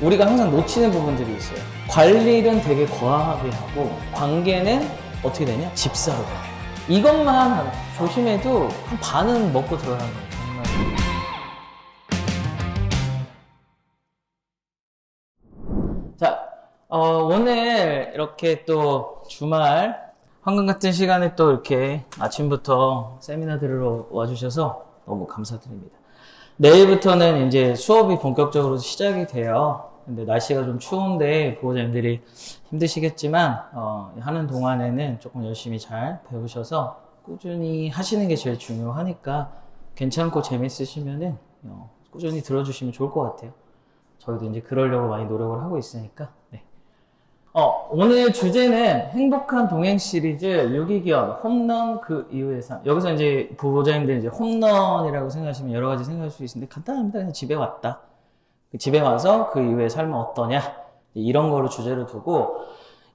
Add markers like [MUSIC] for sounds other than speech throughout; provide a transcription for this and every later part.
우리가 항상 놓치는 부분들이 있어요. 관리는 되게 과하게 하고 관계는 어떻게 되냐? 집사로 변해. 이것만 조심해도 한 반은 먹고 들어가는 거예요. 정말. 자, 어, 오늘 이렇게 또 주말 황금 같은 시간에 또 이렇게 아침부터 세미나 들으러 와주셔서 너무 감사드립니다. 내일부터는 이제 수업이 본격적으로 시작이 돼요. 근데 날씨가 좀 추운데 보호자님들이 힘드시겠지만 어, 하는 동안에는 조금 열심히 잘 배우셔서 꾸준히 하시는 게 제일 중요하니까 괜찮고 재밌으시면은 어, 꾸준히 들어주시면 좋을 것 같아요. 저희도 이제 그러려고 많이 노력을 하고 있으니까. 네. 어, 오늘 주제는 행복한 동행 시리즈 유기견 홈런 그 이후의 삶. 여기서 이제 보호자님들 이제 홈런이라고 생각하시면 여러 가지 생각할 수 있는데 간단합니다. 그냥 집에 왔다. 그 집에 와서 그 이후의 삶은 어떠냐. 이런 거를 주제로 두고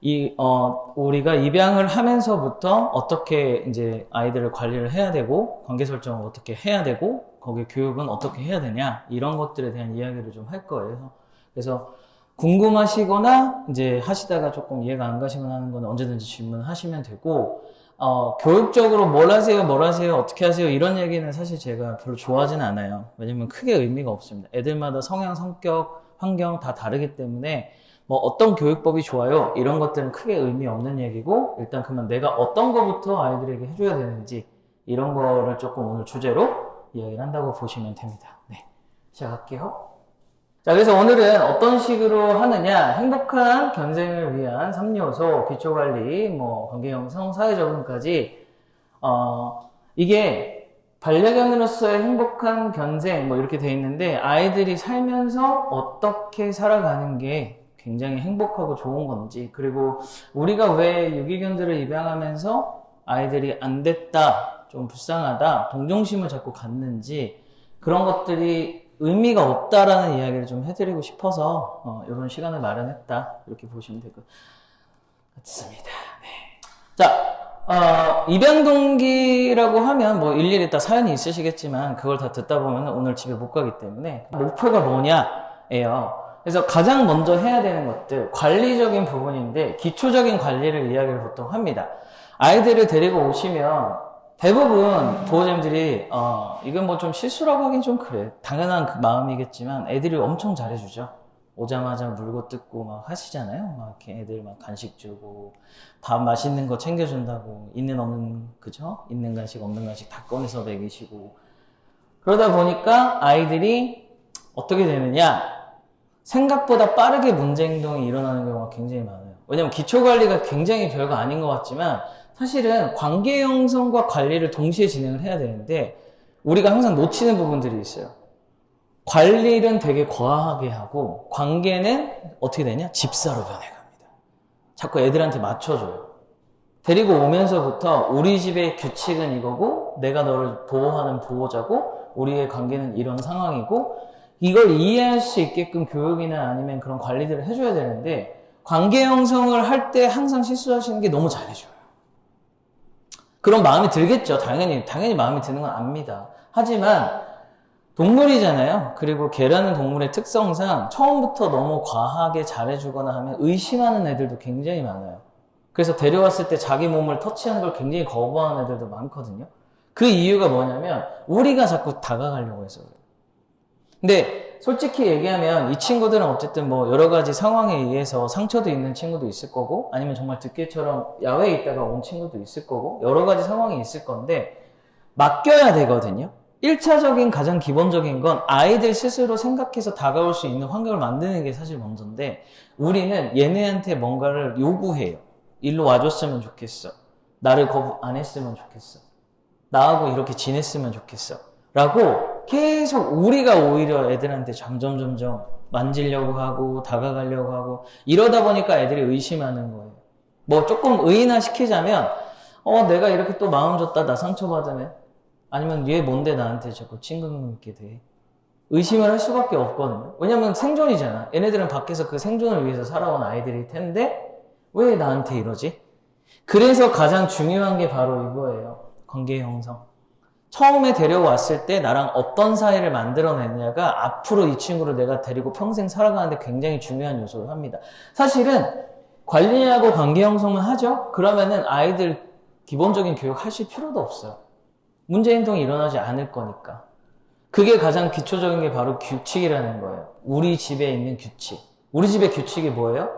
이, 어, 우리가 입양을 하면서부터 어떻게 이제 아이들을 관리를 해야 되고, 관계 설정을 어떻게 해야 되고, 거기 교육은 어떻게 해야 되냐, 이런 것들에 대한 이야기를 좀 할 거예요. 그래서 궁금하시거나, 이제 하시다가 조금 이해가 안 가시거나 하는 건 언제든지 질문하시면 되고, 어, 교육적으로 뭘 하세요, 뭘 하세요, 어떻게 하세요, 이런 얘기는 사실 제가 별로 좋아하진 않아요. 왜냐면 크게 의미가 없습니다. 애들마다 성향, 성격, 환경 다 다르기 때문에, 뭐 어떤 교육법이 좋아요 이런 것들은 크게 의미 없는 얘기고 일단 그러면 내가 어떤 거부터 아이들에게 해줘야 되는지 이런 거를 조금 오늘 주제로 이야기를 한다고 보시면 됩니다 네 시작할게요 자 그래서 오늘은 어떤 식으로 하느냐? 행복한 견생을 위한 3요소 기초관리 뭐 관계형성 사회적응까지. 어 이게 반려견으로서의 행복한 견생 뭐 이렇게 돼 있는데 아이들이 살면서 어떻게 살아가는 게 굉장히 행복하고 좋은 건지 그리고 우리가 왜 유기견들을 입양하면서 아이들이 안 됐다 좀 불쌍하다 동정심을 자꾸 갖는지 그런 것들이 의미가 없다라는 이야기를 좀 해드리고 싶어서 어, 이런 시간을 마련했다 이렇게 보시면 될 것 같습니다. 네. 자 어, 입양 동기라고 하면 뭐 일일이 다 사연이 있으시겠지만 그걸 다 듣다 보면 오늘 집에 못 가기 때문에 목표가 뭐냐예요. 그래서 가장 먼저 해야 되는 것들 관리적인 부분인데 기초적인 관리를 이야기를 보통 합니다. 아이들을 데리고 오시면 대부분 보호자님들이 어 이건 뭐 좀 실수라고 하긴 좀 그래 당연한 그 마음이겠지만 애들이 엄청 잘해주죠. 오자마자 물고 뜯고 막 하시잖아요. 막 이렇게 애들 막 간식 주고 밥 맛있는 거 챙겨준다고 있는 없는 그죠? 있는 간식 없는 간식 다 꺼내서 먹이시고 그러다 보니까 아이들이 어떻게 되느냐 생각보다 빠르게 문제 행동이 일어나는 경우가 굉장히 많아요. 왜냐면 기초 관리가 굉장히 별거 아닌 것 같지만 사실은 관계 형성과 관리를 동시에 진행을 해야 되는데 우리가 항상 놓치는 부분들이 있어요. 관리는 되게 과하게 하고 관계는 어떻게 되냐? 집사로 변해갑니다. 자꾸 애들한테 맞춰줘요. 데리고 오면서부터 우리 집의 규칙은 이거고 내가 너를 보호하는 보호자고 우리의 관계는 이런 상황이고 이걸 이해할 수 있게끔 교육이나 아니면 그런 관리들을 해줘야 되는데 관계 형성을 할 때 항상 실수하시는 게 너무 잘해줘요. 그런 마음이 들겠죠. 당연히 당연히 마음이 드는 건 압니다. 하지만 동물이잖아요. 그리고 개라는 동물의 특성상 처음부터 너무 과하게 잘해주거나 하면 의심하는 애들도 굉장히 많아요. 그래서 데려왔을 때 자기 몸을 터치하는 걸 굉장히 거부하는 애들도 많거든요. 그 이유가 뭐냐면 우리가 자꾸 다가가려고 해서 그래요. 근데 솔직히 얘기하면 이 친구들은 어쨌든 뭐 여러 가지 상황에 의해서 상처도 있는 친구도 있을 거고 아니면 정말 듣기처럼 야외에 있다가 온 친구도 있을 거고 여러 가지 상황이 있을 건데 맡겨야 되거든요. 1차적인 가장 기본적인 건 아이들 스스로 생각해서 다가올 수 있는 환경을 만드는 게 사실 먼저인데 우리는 얘네한테 뭔가를 요구해요. 일로 와줬으면 좋겠어. 나를 거부 안 했으면 좋겠어. 나하고 이렇게 지냈으면 좋겠어. 라고 계속 우리가 오히려 애들한테 점점 점점 만지려고 하고 다가가려고 하고 이러다 보니까 애들이 의심하는 거예요. 뭐 조금 의인화 시키자면 어 내가 이렇게 또 마음 줬다 나 상처받으면 아니면 얘 뭔데 나한테 자꾸 친근하게 돼 의심을 할 수밖에 없거든요. 왜냐면 생존이잖아. 얘네들은 밖에서 그 생존을 위해서 살아온 아이들일 텐데 왜 나한테 이러지? 그래서 가장 중요한 게 바로 이거예요. 관계 형성. 처음에 데려왔을 때 나랑 어떤 사이를 만들어냈냐가 앞으로 이 친구를 내가 데리고 평생 살아가는데 굉장히 중요한 요소를 합니다. 사실은 관리하고 관계 형성만 하죠? 그러면은 아이들 기본적인 교육 하실 필요도 없어요. 문제 행동이 일어나지 않을 거니까. 그게 가장 기초적인 게 바로 규칙이라는 거예요. 우리 집에 있는 규칙. 우리 집의 규칙이 뭐예요?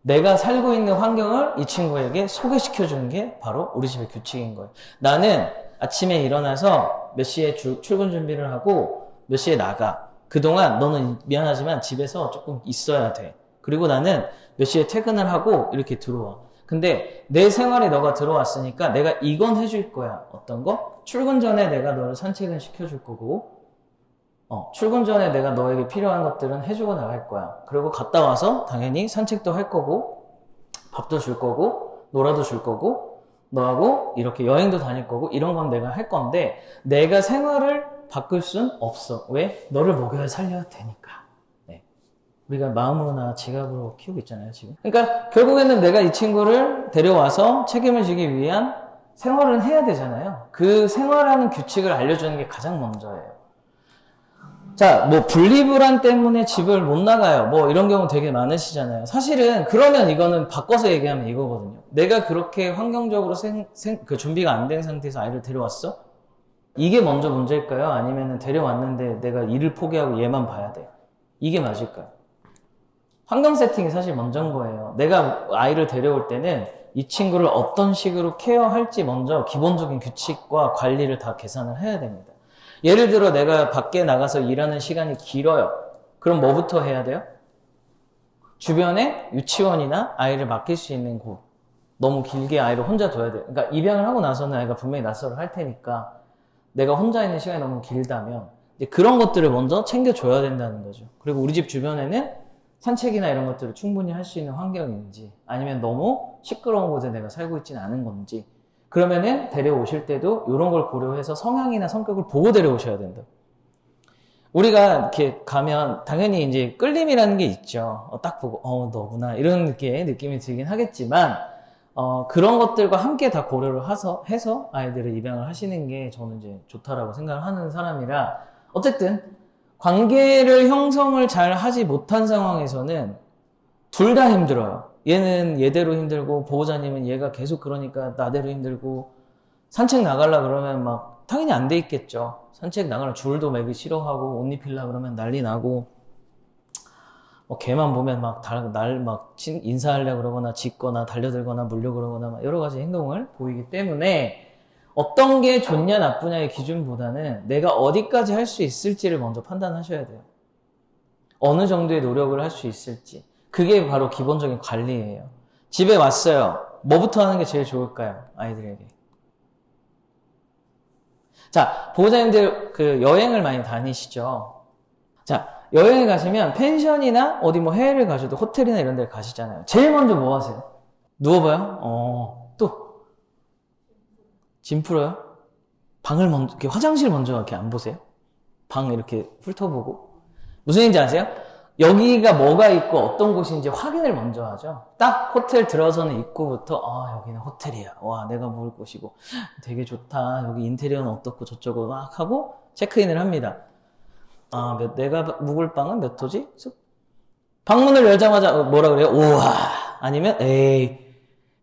내가 살고 있는 환경을 이 친구에게 소개시켜 주는 게 바로 우리 집의 규칙인 거예요. 나는 아침에 일어나서 몇 시에 주- 출근 준비를 하고 몇 시에 나가. 그동안 너는 미안하지만 집에서 조금 있어야 돼. 그리고 나는 몇 시에 퇴근을 하고 이렇게 들어와. 근데 내 생활에 너가 들어왔으니까 내가 이건 해줄 거야. 어떤 거? 출근 전에 내가 너를 산책은 시켜줄 거고, 어, 출근 전에 내가 너에게 필요한 것들은 해주고 나갈 거야. 그리고 갔다 와서 당연히 산책도 할 거고, 밥도 줄 거고, 놀아도 줄 거고, 너하고 이렇게 여행도 다닐 거고, 이런 건 내가 할 건데, 내가 생활을 바꿀 순 없어. 왜? 너를 먹여야 살려야 되니까. 네. 우리가 마음으로나 지갑으로 키우고 있잖아요, 지금. 그러니까 결국에는 내가 이 친구를 데려와서 책임을 지기 위한 생활은 해야 되잖아요. 그 생활하는 규칙을 알려주는 게 가장 먼저예요. 자, 뭐 분리불안 때문에 집을 못 나가요. 뭐 이런 경우 되게 많으시잖아요. 사실은 그러면 이거는 바꿔서 얘기하면 이거거든요. 내가 그렇게 환경적으로 생, 생- 그 준비가 안 된 상태에서 아이를 데려왔어? 이게 먼저 문제일까요? 아니면 데려왔는데 내가 일을 포기하고 얘만 봐야 돼? 이게 맞을까요? 환경 세팅이 사실 먼저인 거예요. 내가 아이를 데려올 때는 이 친구를 어떤 식으로 케어할지 먼저 기본적인 규칙과 관리를 다 계산을 해야 됩니다. 예를 들어 내가 밖에 나가서 일하는 시간이 길어요. 그럼 뭐부터 해야 돼요? 주변에 유치원이나 아이를 맡길 수 있는 곳. 너무 길게 아이를 혼자 둬야 돼요. 그러니까 입양을 하고 나서는 아이가 분명히 낯설어 할 테니까 내가 혼자 있는 시간이 너무 길다면 이제 그런 것들을 먼저 챙겨줘야 된다는 거죠. 그리고 우리 집 주변에는 산책이나 이런 것들을 충분히 할 수 있는 환경인지 아니면 너무 시끄러운 곳에 내가 살고 있지는 않은 건지 그러면은 데려오실 때도 이런 걸 고려해서 성향이나 성격을 보고 데려오셔야 된다. 우리가 이렇게 가면 당연히 이제 끌림이라는 게 있죠. 어, 딱 보고 어 너구나 이런 게 느낌이 들긴 하겠지만 어, 그런 것들과 함께 다 고려를 해서, 해서 아이들을 입양을 하시는 게 저는 이제 좋다라고 생각을 하는 사람이라 어쨌든 관계를 형성을 잘 하지 못한 상황에서는 둘 다 힘들어요. 얘는 얘대로 힘들고 보호자님은 얘가 계속 그러니까 나대로 힘들고 산책 나가려 그러면 막 당연히 안 돼 있겠죠. 산책 나가려 줄도 매기 싫어하고 옷 입히려 그러면 난리 나고 뭐 걔만 보면 막날막 인사하려 그러거나 짖거나 달려들거나 물려 그러거나 막 여러 가지 행동을 보이기 때문에 어떤 게 좋냐 나쁘냐의 기준보다는 내가 어디까지 할 수 있을지를 먼저 판단하셔야 돼요. 어느 정도의 노력을 할 수 있을지. 그게 바로 기본적인 관리예요. 집에 왔어요. 뭐부터 하는 게 제일 좋을까요? 아이들에게. 자, 보호자님들 그 여행을 많이 다니시죠? 자, 여행을 가시면 펜션이나 어디 뭐 해외를 가셔도 호텔이나 이런 데 가시잖아요. 제일 먼저 뭐 하세요? 누워봐요? 어, 또. 짐 풀어요? 방을 먼저, 화장실 먼저 이렇게 안 보세요? 방 이렇게 훑어보고. 무슨 얘기인지 아세요? 여기가 뭐가 있고 어떤 곳인지 확인을 먼저 하죠. 딱 호텔 들어서는 입구부터, 아, 여기는 호텔이야. 와, 내가 묵을 곳이고. 되게 좋다. 여기 인테리어는 어떻고 저쩌고 막 하고 체크인을 합니다. 아, 몇, 내가 묵을 방은 몇 호지? 쓱. 방문을 열자마자 어, 뭐라 그래요? 우와. 아니면, 에이.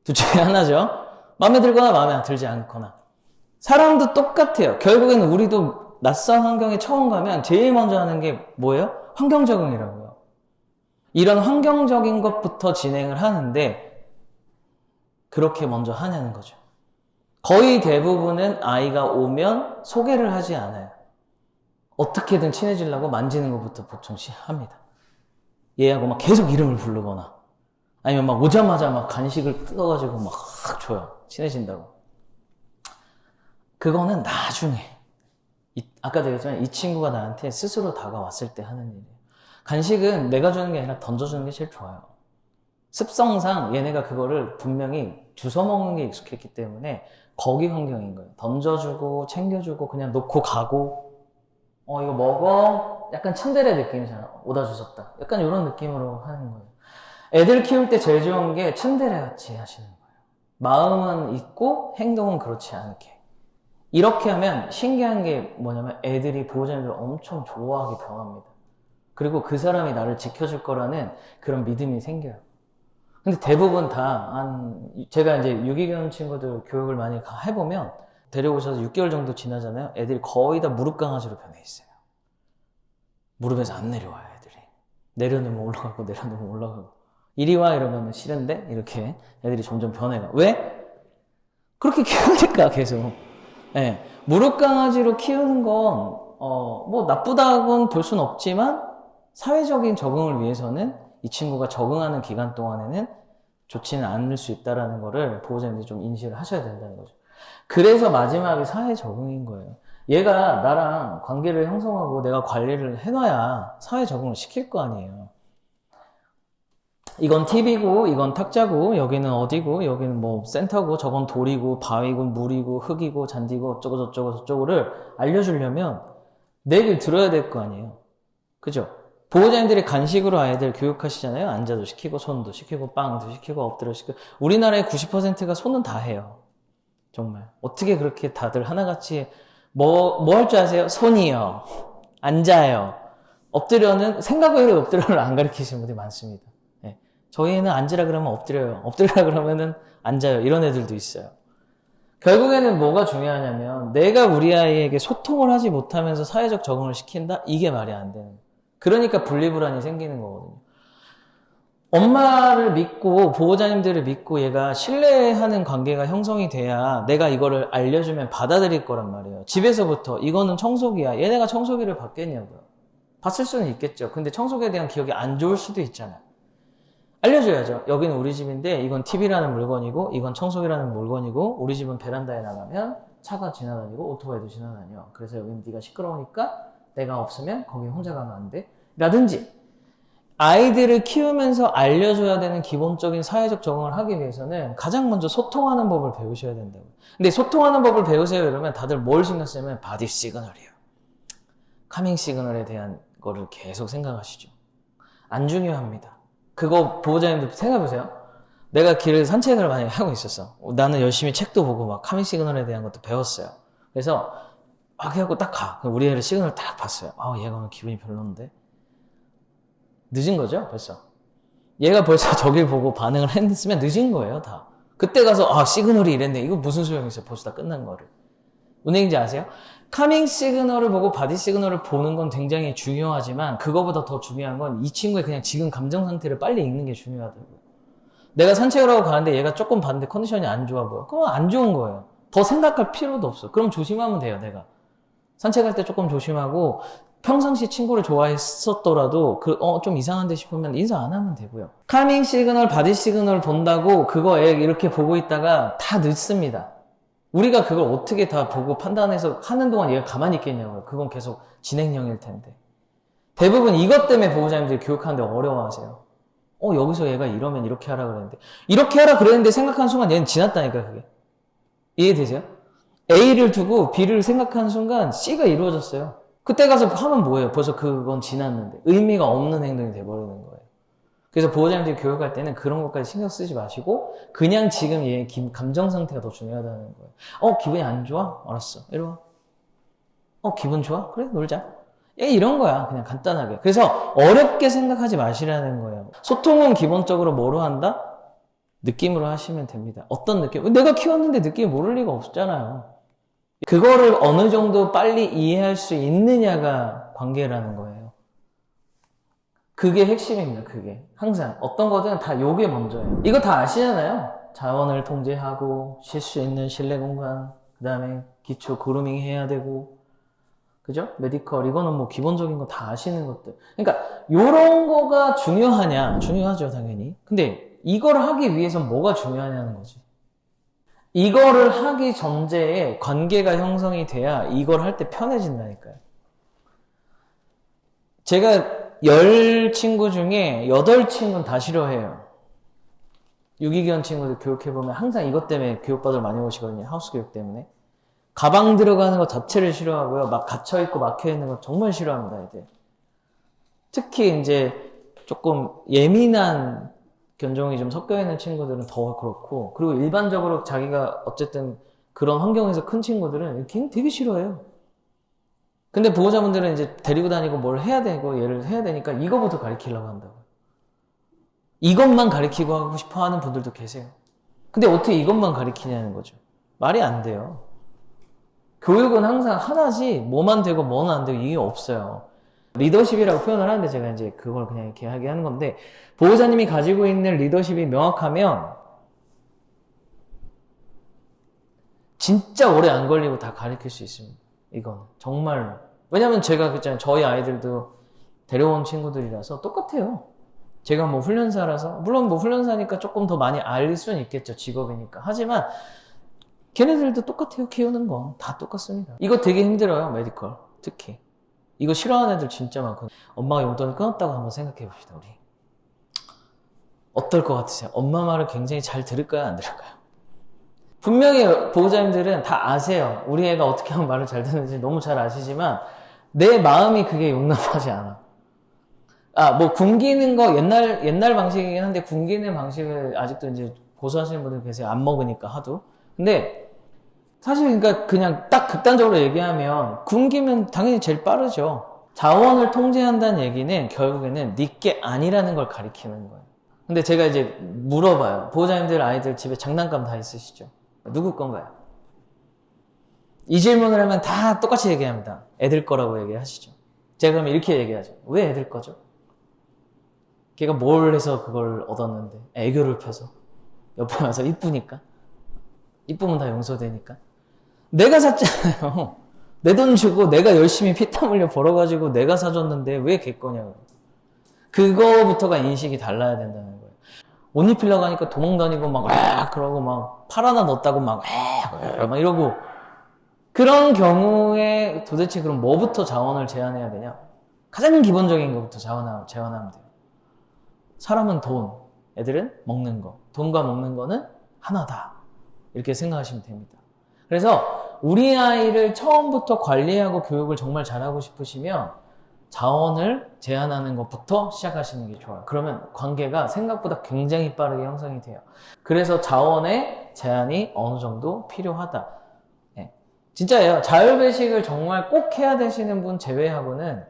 둘 중에 하나죠. 마음에 들거나 마음에 들지 않거나. 사람도 똑같아요. 결국에는 우리도 낯선 환경에 처음 가면 제일 먼저 하는 게 뭐예요? 환경 적응이라고요. 이런 환경적인 것부터 진행을 하는데, 그렇게 먼저 하냐는 거죠. 거의 대부분은 아이가 오면 소개를 하지 않아요. 어떻게든 친해지려고 만지는 것부터 보통 시합니다. 얘하고 막 계속 이름을 부르거나, 아니면 막 오자마자 막 간식을 뜯어가지고 막 줘요. 친해진다고. 그거는 나중에. 이- 아까도 얘기했지만 이 친구가 나한테 스스로 다가왔을 때 하는 일이에요. 간식은 내가 주는 게 아니라 던져주는 게 제일 좋아요. 습성상 얘네가 그거를 분명히 주워 먹는 게 익숙했기 때문에 거기 환경인 거예요. 던져주고 챙겨주고 그냥 놓고 가고 어 이거 먹어 약간 츤데레 느낌이잖아. 오다 주셨다. 약간 이런 느낌으로 하는 거예요. 애들 키울 때 제일 좋은 게 츤데레 같이 하시는 거예요. 마음은 있고 행동은 그렇지 않게. 이렇게 하면 신기한 게 뭐냐면 애들이 보호자님들을 엄청 좋아하게 변합니다. 그리고 그 사람이 나를 지켜줄 거라는 그런 믿음이 생겨요. 근데 대부분 다, 한, 제가 이제 유기견 친구들 교육을 많이 가- 해보면 데려오셔서 6개월 정도 지나잖아요. 애들이 거의 다 무릎 강아지로 변해 있어요. 무릎에서 안 내려와요, 애들이. 내려놓으면 올라가고, 내려놓으면 올라가고. 이리 와, 이러면 싫은데? 이렇게 애들이 점점 변해가. 왜? 그렇게 [LAUGHS] 키우니까 계속. 예. 무릎 강아지로 키우는 건, 어, 뭐 나쁘다고는 볼 수는 없지만, 사회적인 적응을 위해서는 이 친구가 적응하는 기간 동안에는 좋지는 않을 수 있다라는 거를 보호자님들이 좀 인식을 하셔야 된다는 거죠. 그래서 마지막에 사회 적응인 거예요. 얘가 나랑 관계를 형성하고 내가 관리를 해놔야 사회 적응을 시킬 거 아니에요. 이건 팁이고, 이건 탁자고, 여기는 어디고, 여기는 뭐 센터고, 저건 돌이고, 바위고, 물이고, 흙이고, 잔디고, 어쩌고 저쩌고 저쩌고를 알려주려면 내 얘기를 들어야 될 거 아니에요. 그죠? 보호자님들이 간식으로 아이들 교육하시잖아요. 앉아도 시키고, 손도 시키고, 빵도 시키고, 엎드려 시키고. 우리나라의 90%가 손은 다 해요. 정말. 어떻게 그렇게 다들 하나같이, 뭐, 뭐 할 줄 아세요? 손이요. 앉아요. 엎드려는, 생각 외로 엎드려를 안 가르치시는 분들이 많습니다. 예. 저희는 앉으라 그러면 엎드려요. 엎드리라 그러면은 앉아요. 이런 애들도 있어요. 결국에는 뭐가 중요하냐면, 내가 우리 아이에게 소통을 하지 못하면서 사회적 적응을 시킨다? 이게 말이 안 되는 거예요. 그러니까 분리불안이 생기는 거거든요. 엄마를 믿고 보호자님들을 믿고 얘가 신뢰하는 관계가 형성이 돼야 내가 이거를 알려주면 받아들일 거란 말이에요. 집에서부터 이거는 청소기야. 얘네가 청소기를 받겠냐고요. 봤을 수는 있겠죠. 근데 청소기에 대한 기억이 안 좋을 수도 있잖아요. 알려줘야죠. 여기는 우리 집인데 이건 TV라는 물건이고 이건 청소기라는 물건이고 우리 집은 베란다에 나가면 차가 지나다니고 오토바이도 지나다녀. 그래서 여기는 네가 시끄러우니까 내가 없으면 거기 혼자 가면 안 돼. 라든지 아이들을 키우면서 알려줘야 되는 기본적인 사회적 적응을 하기 위해서는 가장 먼저 소통하는 법을 배우셔야 된다고. 근데 소통하는 법을 배우세요 이러면 다들 뭘 신경 쓰냐면 바디 시그널이에요. 카밍 시그널에 대한 거를 계속 생각하시죠. 안 중요합니다. 그거 보호자님들 생각해보세요. 내가 길을 산책을 많이 하고 있었어. 나는 열심히 책도 보고 막 카밍 시그널에 대한 것도 배웠어요. 그래서 막 해갖고 딱 가. 우리 애를 시그널 딱 봤어요. 아, 얘가 오늘 기분이 별론데. 늦은 거죠, 벌써. 얘가 벌써 [LAUGHS] 저길 보고 반응을 했으면 늦은 거예요, 다. 그때 가서, 아, 시그널이 이랬네. 이거 무슨 소용이 있어요, 벌써 다 끝난 거를. 뭔 얘기인지 아세요? 카밍 시그널을 보고 바디 시그널을 보는 건 굉장히 중요하지만, 그거보다 더 중요한 건 이 친구의 그냥 지금 감정 상태를 빨리 읽는 게 중요하다고요. 내가 산책을 하고 가는데 얘가 조금 봤는데 컨디션이 안 좋아 보여. 그럼 안 좋은 거예요. 더 생각할 필요도 없어. 그럼 조심하면 돼요, 내가. 산책할 때 조금 조심하고 평상시 친구를 좋아했었더라도 그 어 좀 이상한데 싶으면 인사 안 하면 되고요. 카밍 시그널, 바디 시그널 본다고 그거 애 이렇게 보고 있다가 다 늦습니다. 우리가 그걸 어떻게 다 보고 판단해서 하는 동안 얘가 가만히 있겠냐고요. 그건 계속 진행형일 텐데. 대부분 이것 때문에 보호자님들이 교육하는데 어려워하세요. 어 여기서 얘가 이러면 이렇게 하라 그랬는데 이렇게 하라 그랬는데 생각한 순간 얘는 지났다니까 그게. 이해되세요? A를 두고 B를 생각하는 순간 C가 이루어졌어요. 그때 가서 하면 뭐예요? 벌써 그건 지났는데. 의미가 없는 행동이 돼버리는 거예요. 그래서 보호자님들이 교육할 때는 그런 것까지 신경 쓰지 마시고, 그냥 지금 얘 기- 감정 상태가 더 중요하다는 거예요. 어, 기분이 안 좋아? 알았어. 이리 와. 어, 기분 좋아? 그래, 놀자. 예, 이런 거야. 그냥 간단하게. 그래서 어렵게 생각하지 마시라는 거예요. 소통은 기본적으로 뭐로 한다? 느낌으로 하시면 됩니다. 어떤 느낌? 내가 키웠는데 느낌이 모를 리가 없잖아요. 그거를 어느 정도 빨리 이해할 수 있느냐가 관계라는 거예요. 그게 핵심입니다, 그게. 항상. 어떤 거든 다 요게 먼저예요. 이거 다 아시잖아요? 자원을 통제하고, 쉴 수 있는 실내 공간, 그 다음에 기초 그루밍 해야 되고, 그죠? 메디컬, 이거는 뭐 기본적인 거 다 아시는 것들. 그러니까, 요런 거가 중요하냐? 중요하죠, 당연히. 근데, 이걸 하기 위해서 뭐가 중요하냐는 거지. 이거를 하기 전제에 관계가 형성이 돼야 이걸 할 때 편해진다니까요. 제가 열 친구 중에 여덟 친구는 다 싫어해요. 유기견 친구들 교육해보면 항상 이것 때문에 교육받으러 많이 오시거든요. 하우스 교육 때문에. 가방 들어가는 것 자체를 싫어하고요. 막 갇혀있고 막혀있는 거 정말 싫어합니다, 애들. 특히 이제 조금 예민한 견종이 좀 섞여 있는 친구들은 더 그렇고, 그리고 일반적으로 자기가 어쨌든 그런 환경에서 큰 친구들은 걔는 되게 싫어해요. 근데 보호자분들은 이제 데리고 다니고 뭘 해야 되고 얘를 해야 되니까 이거부터 가르치려고 한다고. 이것만 가르치고 하고 싶어 하는 분들도 계세요. 근데 어떻게 이것만 가르치냐는 거죠. 말이 안 돼요. 교육은 항상 하나지 뭐만 되고 뭐는 안 되고 이게 없어요. 리더십이라고 표현을 하는데 제가 이제 그걸 그냥 이렇게 하게 하는 건데 보호자님이 가지고 있는 리더십이 명확하면 진짜 오래 안 걸리고 다 가르칠 수 있습니다. 이건 정말 왜냐면 제가 그잖아요. 저희 아이들도 데려온 친구들이라서 똑같아요. 제가 뭐 훈련사라서 물론 뭐 훈련사니까 조금 더 많이 알 수는 있겠죠. 직업이니까. 하지만 걔네들도 똑같아요. 키우는 거. 다 똑같습니다. 이거 되게 힘들어요. 메디컬. 특히 이거 싫어하는 애들 진짜 많거든요. 엄마가 용돈을 끊었다고 한번 생각해 봅시다 우리 어떨 것 같으세요? 엄마 말을 굉장히 잘 들을까요 안 들을까요? 분명히 보호자님들은 다 아세요. 우리 애가 어떻게 하면 말을 잘 듣는지 너무 잘 아시지만 내 마음이 그게 용납하지 않아. 아, 뭐 굶기는 거 옛날 옛날 방식이긴 한데 굶기는 방식을 아직도 이제 고수하시는 분들 계세요. 안 먹으니까 하도. 근데 사실 그러니까 그냥 딱 극단적으로 얘기하면 굶기면 당연히 제일 빠르죠. 자원을 통제한다는 얘기는 결국에는 니게 아니라는 걸 가리키는 거예요. 근데 제가 이제 물어봐요. 보호자님들 아이들 집에 장난감 다 있으시죠? 누구 건가요? 이 질문을 하면 다 똑같이 얘기합니다. 애들 거라고 얘기하시죠. 제가 그러면 이렇게 얘기하죠. 왜 애들 거죠? 걔가 뭘 해서 그걸 얻었는데 애교를 펴서 옆에 와서 이쁘니까 이쁘면 다 용서되니까 내가 샀잖아요. [LAUGHS] 내 돈 주고 내가 열심히 피땀 흘려 벌어가지고 내가 사줬는데 왜 걔 거냐고. 그거부터가 인식이 달라야 된다는 거예요. 옷 입히려고 하니까 도망 다니고 막, 와! 그러고 막, 팔 하나 넣었다고 막, 와! 막 이러고. 그런 경우에 도대체 그럼 뭐부터 자원을 제한해야 되냐? 가장 기본적인 것부터 자원하, 제한하면 돼요. 사람은 돈, 애들은 먹는 거. 돈과 먹는 거는 하나다. 이렇게 생각하시면 됩니다. 그래서 우리 아이를 처음부터 관리하고 교육을 정말 잘하고 싶으시면 자원을 제한하는 것부터 시작하시는 게 좋아요. 그러면 관계가 생각보다 굉장히 빠르게 형성이 돼요. 그래서 자원의 제한이 어느 정도 필요하다. 네. 진짜예요. 자율배식을 정말 꼭 해야 되시는 분 제외하고는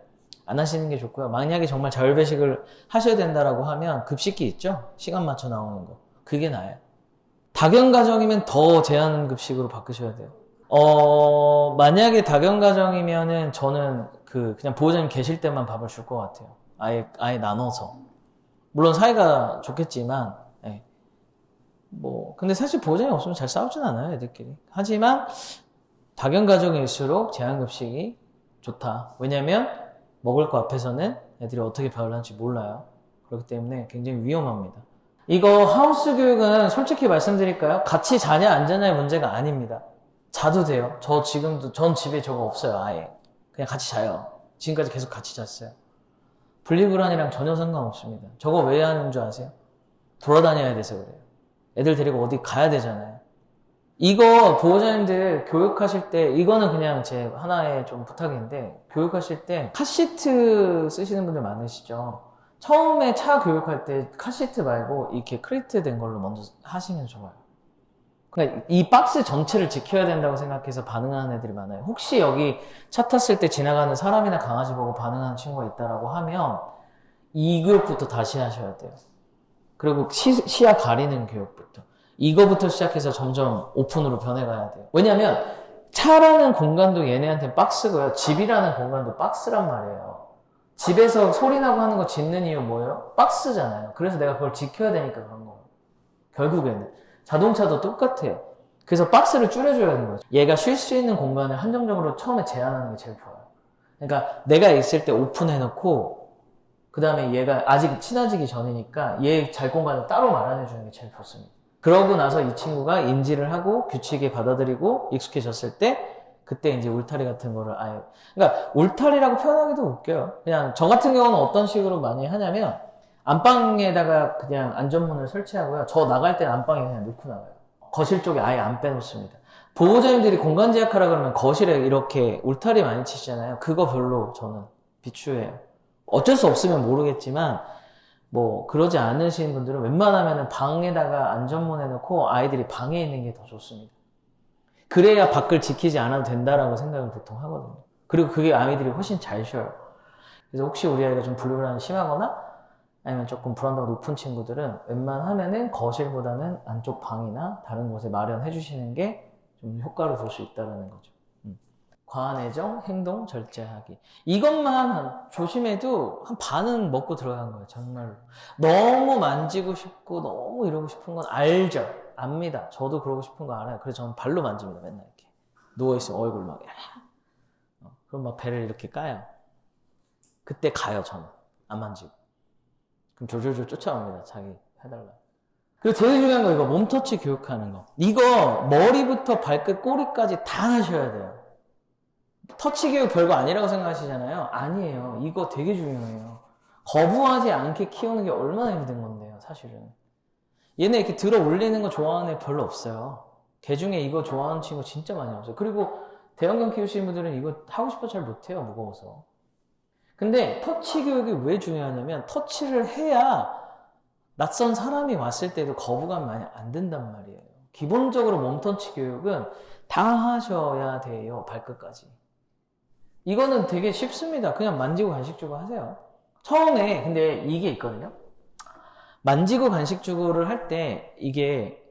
안 하시는 게 좋고요. 만약에 정말 자율배식을 하셔야 된다라고 하면 급식기 있죠? 시간 맞춰 나오는 거. 그게 나아요. 다견가정이면 더 제한 급식으로 바꾸셔야 돼요. 어, 만약에 다견가정이면은 저는 그 그냥 보호자님 계실 때만 밥을 줄 것 같아요. 아예 아예 나눠서. 물론 사이가 좋겠지만, 예. 뭐 근데 사실 보호자님 없으면 잘 싸우진 않아요, 애들끼리. 하지만 다견가정일수록 제한급식이 좋다. 왜냐면 먹을 거 앞에서는 애들이 어떻게 배우는지 몰라요. 그렇기 때문에 굉장히 위험합니다. 이거 하우스 교육은 솔직히 말씀드릴까요? 같이 자냐 안 자냐의 문제가 아닙니다. 자도 돼요. 저 지금도 전 집에 저거 없어요, 아예. 그냥 같이 자요. 지금까지 계속 같이 잤어요. 분리불안이랑 전혀 상관없습니다. 저거 왜 하는 줄 아세요? 돌아다녀야 돼서 그래요. 애들 데리고 어디 가야 되잖아요. 이거 보호자님들 교육하실 때 이거는 그냥 제 하나의 좀 부탁인데 교육하실 때 카시트 쓰시는 분들 많으시죠. 처음에 차 교육할 때 카시트 말고 이렇게 크리트 된 걸로 먼저 하시면 좋아요. 그러니까 이 박스 전체를 지켜야 된다고 생각해서 반응하는 애들이 많아요. 혹시 여기 차 탔을 때 지나가는 사람이나 강아지 보고 반응하는 친구가 있다라고 하면 이 교육부터 다시 하셔야 돼요. 그리고 시, 시야 가리는 교육부터. 이거부터 시작해서 점점 오픈으로 변해가야 돼요. 왜냐면 차라는 공간도 얘네한테 박스고요. 집이라는 공간도 박스란 말이에요. 집에서 소리 나고 하는 거 짖는 이유 뭐예요? 박스잖아요. 그래서 내가 그걸 지켜야 되니까 그런 거예요. 결국에는. 자동차도 똑같아요. 그래서 박스를 줄여줘야 하는 거죠. 얘가 쉴 수 있는 공간을 한정적으로 처음에 제한하는 게 제일 좋아요. 그러니까 내가 있을 때 오픈해놓고 그 다음에 얘가 아직 친해지기 전이니까 얘 잘 공간을 따로 마련해주는 게 제일 좋습니다. 그러고 나서 이 친구가 인지를 하고 규칙에 받아들이고 익숙해졌을 때 그때 이제 울타리 같은 거를 아예 그러니까 울타리라고 표현하기도 웃겨요. 그냥 저 같은 경우는 어떤 식으로 많이 하냐면 안방에다가 그냥 안전문을 설치하고요. 저 나갈 때는 안방에 그냥 놓고 나가요. 거실 쪽에 아예 안 빼놓습니다. 보호자님들이 공간 제약하라 그러면 거실에 이렇게 울타리 많이 치시잖아요. 그거 별로 저는 비추해요. 어쩔 수 없으면 모르겠지만 뭐 그러지 않으신 분들은 웬만하면 방에다가 안전문 해놓고 아이들이 방에 있는 게 더 좋습니다. 그래야 밖을 지키지 않아도 된다라고 생각을 보통 하거든요. 그리고 그게 아이들이 훨씬 잘 쉬어요. 그래서 혹시 우리 아이가 좀 분리불안이 심하거나 아니면 조금 불안도가 높은 친구들은 웬만하면은 거실보다는 안쪽 방이나 다른 곳에 마련해 주시는 게 좀 효과를 볼 수 있다는 거죠. 음. 과한 애정, 행동, 절제하기. 이것만 한- 조심해도 한 반은 먹고 들어간 거예요, 정말로. 너무 만지고 싶고 너무 이러고 싶은 건 알죠. 압니다. 저도 그러고 싶은 거 알아요. 그래서 저는 발로 만집니다, 맨날 이렇게. 누워있으면 얼굴 막, 어, 그럼 막 배를 이렇게 까요. 그때 가요, 저는. 안 만지고. 그럼 졸졸졸 쫓아옵니다. 자기 해달라. 그리고 제일 중요한 거 이거 몸터치 교육하는 거. 이거 머리부터 발끝 꼬리까지 다 하셔야 돼요. 터치 교육 별거 아니라고 생각하시잖아요. 아니에요. 이거 되게 중요해요. 거부하지 않게 키우는 게 얼마나 힘든 건데요, 사실은. 얘네 이렇게 들어 올리는 거 좋아하는 애 별로 없어요. 개 중에 이거 좋아하는 친구 진짜 많이 없어요. 그리고 대형견 키우시는 분들은 이거 하고 싶어 잘 못해요, 무거워서. 근데 터치 교육이 왜 중요하냐면 터치를 해야 낯선 사람이 왔을 때도 거부감이 많이 안 든단 말이에요. 기본적으로 몸터치 교육은 다 하셔야 돼요, 발끝까지. 이거는 되게 쉽습니다. 그냥 만지고 간식 주고 하세요. 처음에, 근데 이게 있거든요. 만지고 간식 주고를 할 때 이게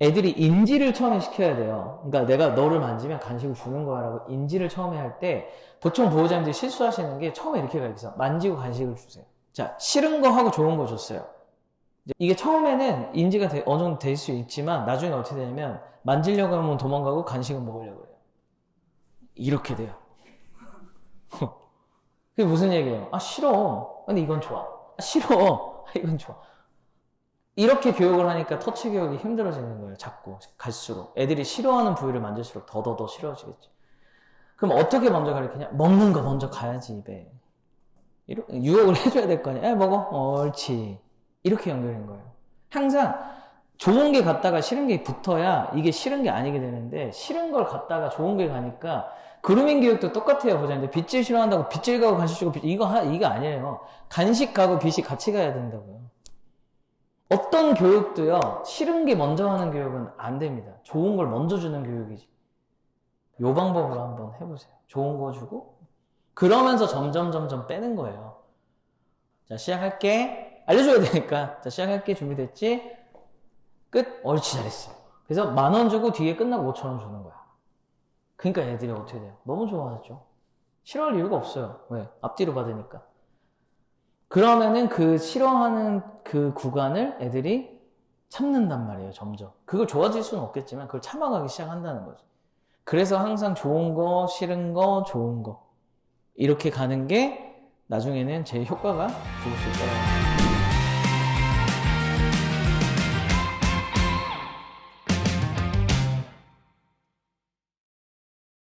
애들이 인지를 처음에 시켜야 돼요. 그러니까 내가 너를 만지면 간식을 주는 거야 라고 인지를 처음에 할 때 보통 보호자님들이 실수하시는 게 처음에 이렇게 가르쳐요. 만지고 간식을 주세요. 자, 싫은 거 하고 좋은 거 줬어요. 이게 처음에는 인지가 돼- 어느 정도 될 수 있지만 나중에 어떻게 되냐면 만지려고 하면 도망가고 간식은 먹으려고 해요. 이렇게 돼요. [LAUGHS] 그게 무슨 얘기예요? 아, 싫어. 근데 이건 좋아. 아, 싫어. 아, 이건 좋아. 이렇게 교육을 하니까 터치 교육이 힘들어지는 거예요. 자꾸 갈수록 애들이 싫어하는 부위를 만질수록 더더더 싫어지겠지. 그럼 어떻게 먼저 가르치냐? 먹는 거 먼저 가야지 입에. 유혹을 [LAUGHS] 해줘야 될 거 아니야. 야 먹어. 옳지. 이렇게 연결된 거예요. 항상 좋은 게 갔다가 싫은 게 붙어야 이게 싫은 게 아니게 되는데 싫은 걸 갔다가 좋은 게 가니까 그루밍 교육도 똑같아요. 보자는데 빗질 싫어한다고 빗질 가고 간식 주고 빗- 이거 하, 이거 아니에요. 간식 가고 빗이 같이 가야 된다고요. 어떤 교육도요, 싫은 게 먼저 하는 교육은 안 됩니다. 좋은 걸 먼저 주는 교육이지. 요 방법으로 한번 해보세요. 좋은 거 주고, 그러면서 점점, 점점 빼는 거예요. 자, 시작할게. 알려줘야 되니까. 자, 시작할게. 준비됐지? 끝. 옳지, 잘했어. 그래서 만 원 주고 뒤에 끝나고 5천 원 주는 거야. 그러니까 애들이 어떻게 돼요? 너무 좋아하죠. 싫어할 이유가 없어요. 왜? 앞뒤로 받으니까. 그러면은 그 싫어하는 그 구간을 애들이 참는단 말이에요, 점점. 그걸 좋아질 수는 없겠지만 그걸 참아가기 시작한다는 거죠. 그래서 항상 좋은 거, 싫은 거, 좋은 거. 이렇게 가는 게 나중에는 제일 효과가 좋을 수 있어요.